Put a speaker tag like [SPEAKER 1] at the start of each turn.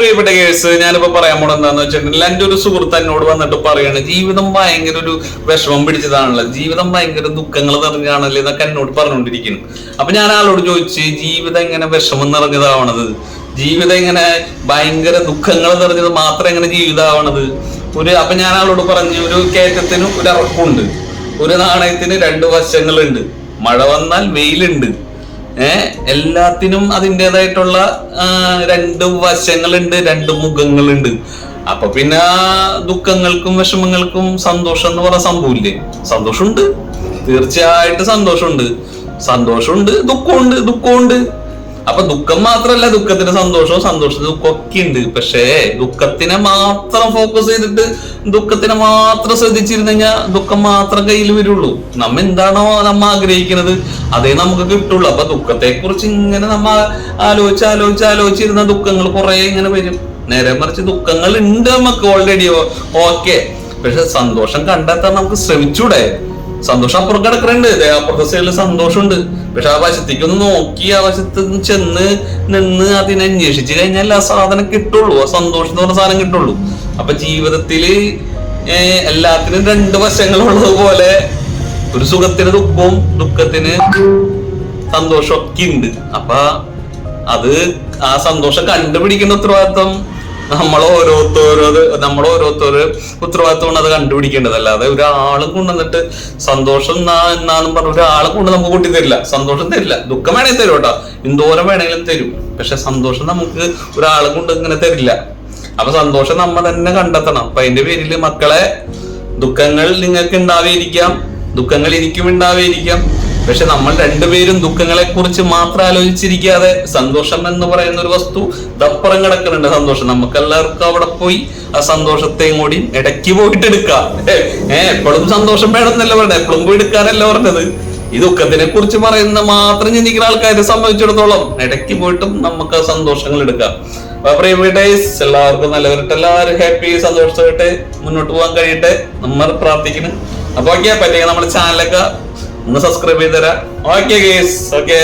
[SPEAKER 1] പ്രിയപ്പെട്ട കേസ് ഞാനിപ്പോ പറയാൻ പോണത് എന്താന്ന് വെച്ചിട്ടുണ്ടെങ്കിൽ എന്റെ ഒരു സുഹൃത്ത് എന്നോട് വന്നിട്ട് പറയാണ് ജീവിതം ഭയങ്കര ഒരു വിഷമം പിടിച്ചതാണല്ലോ. ജീവിതം ഭയങ്കര ദുഃഖങ്ങൾ നിറഞ്ഞാണല്ലോ എന്നൊക്കെ എന്നോട് പറഞ്ഞുകൊണ്ടിരിക്കുന്നു അപ്പൊ ഞാൻ ആളോട് ചോദിച്ചു ജീവിതം എങ്ങനെ വിഷമം നിറഞ്ഞതാവണത്? ജീവിതം ഇങ്ങനെ ഭയങ്കര ദുഃഖങ്ങൾ നിറഞ്ഞത് മാത്രം എങ്ങനെ ജീവിതമാവണത് ഒരു അപ്പൊ ഞാൻ ആളോട് പറഞ്ഞു ഒരു കയറ്റത്തിനും ഒരു അറപ്പുണ്ട് ഒരു നാണയത്തിന് രണ്ട് വശങ്ങളുണ്ട്. മഴ വന്നാൽ വെയിലുണ്ട്. എല്ലാത്തിനും അതിന്റെതായിട്ടുള്ള രണ്ട് വശങ്ങളുണ്ട് രണ്ട് മുഖങ്ങളുണ്ട്. അപ്പൊ പിന്നെ ദുഃഖങ്ങൾക്കും വിഷമങ്ങൾക്കും സന്തോഷം എന്ന് പറഞ്ഞ സംഭവമില്ലേ സന്തോഷമുണ്ട്. തീർച്ചയായിട്ടും സന്തോഷമുണ്ട്. സന്തോഷമുണ്ട് ദുഃഖമുണ്ട് ദുഃഖമുണ്ട്. അപ്പൊ ദുഃഖം മാത്രല്ല ദുഃഖത്തിന് സന്തോഷവും സന്തോഷത്തിന് ദുഃഖമൊക്കെ ഉണ്ട് പക്ഷേ ദുഃഖത്തിനെ മാത്രം ഫോക്കസ് ചെയ്തിട്ട് ദുഃഖത്തിനെ മാത്രം ശ്രദ്ധിച്ചിരുന്നു കഴിഞ്ഞാൽ ദുഃഖം മാത്രം കയ്യിൽ വരുള്ളൂ. നമ്മ എന്താണോ നമ്മ ആഗ്രഹിക്കുന്നത് അതേ നമുക്ക് കിട്ടുള്ളൂ. അപ്പൊ ദുഃഖത്തെ കുറിച്ച് ഇങ്ങനെ നമ്മ ആലോചിച്ച് ആലോചിച്ച് ആലോചിച്ചിരുന്ന ദുഃഖങ്ങൾ കുറെ ഇങ്ങനെ വരും. നേരെ മറിച്ച് ദുഃഖങ്ങൾ ഉണ്ട് നമുക്ക് ഓൾറെഡി ഓക്കെ. പക്ഷെ സന്തോഷം കണ്ടെത്താൻ നമുക്ക് ശ്രമിച്ചൂടെ? സന്തോഷം അപ്പുറം കിടക്കുന്നുണ്ട് അപ്പുറത്തെ സൈഡിൽ സന്തോഷമുണ്ട്. പക്ഷെ ആ വശത്തേക്ക് ഒന്ന് നോക്കി ആ വശത്ത് ചെന്ന് നിന്ന് അതിനെ അന്വേഷിച്ചു കഴിഞ്ഞാൽ ആ സാധനം കിട്ടുള്ളൂ. ആ സന്തോഷം എന്ന് പറഞ്ഞ സാധനം കിട്ടുള്ളൂ. അപ്പൊ ജീവിതത്തിൽ എല്ലാത്തിനും രണ്ട് വശങ്ങളുള്ളത് പോലെ ഒരു സുഖത്തിന് ദുഃഖവും ദുഃഖത്തിന് സന്തോഷം ഒക്കെ ഉണ്ട് അപ്പൊ അത് ആ സന്തോഷം കണ്ടുപിടിക്കുന്ന ഉത്തരവാദിത്വം നമ്മൾ ഓരോരുത്തരോ നമ്മൾ ഓരോരുത്തര് ഉത്തരവാദിത്വമാണ് അത് കണ്ടുപിടിക്കേണ്ടത്. അല്ലാതെ ഒരാളും കൊണ്ടുവന്നിട്ട് സന്തോഷം എന്നാണെന്ന് പറഞ്ഞ ഒരാളെ കൊണ്ട് നമുക്ക് കൂട്ടി തരില്ല. സന്തോഷം തരില്ല. ദുഃഖം വേണമെങ്കിൽ തരും കേട്ടോ. എന്തോരം വേണമെങ്കിലും തരും. പക്ഷെ സന്തോഷം നമുക്ക് ഒരാളെ കൊണ്ട് ഇങ്ങനെ തരില്ല. അപ്പൊ സന്തോഷം നമ്മ തന്നെ കണ്ടെത്തണം. അപ്പൊ അതിന്റെ പേരിൽ മക്കളെ ദുഃഖങ്ങൾ നിങ്ങൾക്ക് ഉണ്ടാവേയിരിക്കാം ദുഃഖങ്ങൾ എനിക്കും ഉണ്ടാവേയിരിക്കാം പക്ഷെ നമ്മൾ രണ്ടുപേരും ദുഃഖങ്ങളെ കുറിച്ച് മാത്രം ആലോചിച്ചിരിക്കാതെ സന്തോഷം എന്ന് പറയുന്ന ഒരു വസ്തു ദപ്പുറം കിടക്കുന്നുണ്ട്. സന്തോഷം. നമുക്ക് എല്ലാവർക്കും അവിടെ പോയി ആ സന്തോഷത്തെയും കൂടി ഇടയ്ക്ക് പോയിട്ട് എടുക്കാം. ഏഹ് എപ്പോഴും സന്തോഷം വേണമെന്നല്ല പറഞ്ഞത്? എപ്പോഴും പോയി എടുക്കാനല്ല പറഞ്ഞത്? ഈ ദുഃഖത്തിനെ കുറിച്ച് പറയുന്ന മാത്രം ചിന്തിക്കുന്ന ആൾക്കാരെ സംബന്ധിച്ചിടത്തോളം ഇടയ്ക്ക് പോയിട്ടും നമുക്ക് ആ സന്തോഷങ്ങൾ എടുക്കാം. അപ്പൊ എല്ലാവർക്കും എല്ലാവർക്കും നല്ലവരട്ടെ. എല്ലാവരും ഹാപ്പി സന്തോഷമായിട്ട് മുന്നോട്ട് പോകാൻ കഴിയട്ടെ. നമ്മൾ പ്രാർത്ഥിക്കുന്നു. അപ്പൊ ഓക്കെ പറ്റിയ നമ്മുടെ ചാനലൊക്കെ ഒന്ന് സബ്സ്ക്രൈബ് ചെയ്ത് തരാം ഓക്കെ ഗേസ് ഓക്കെ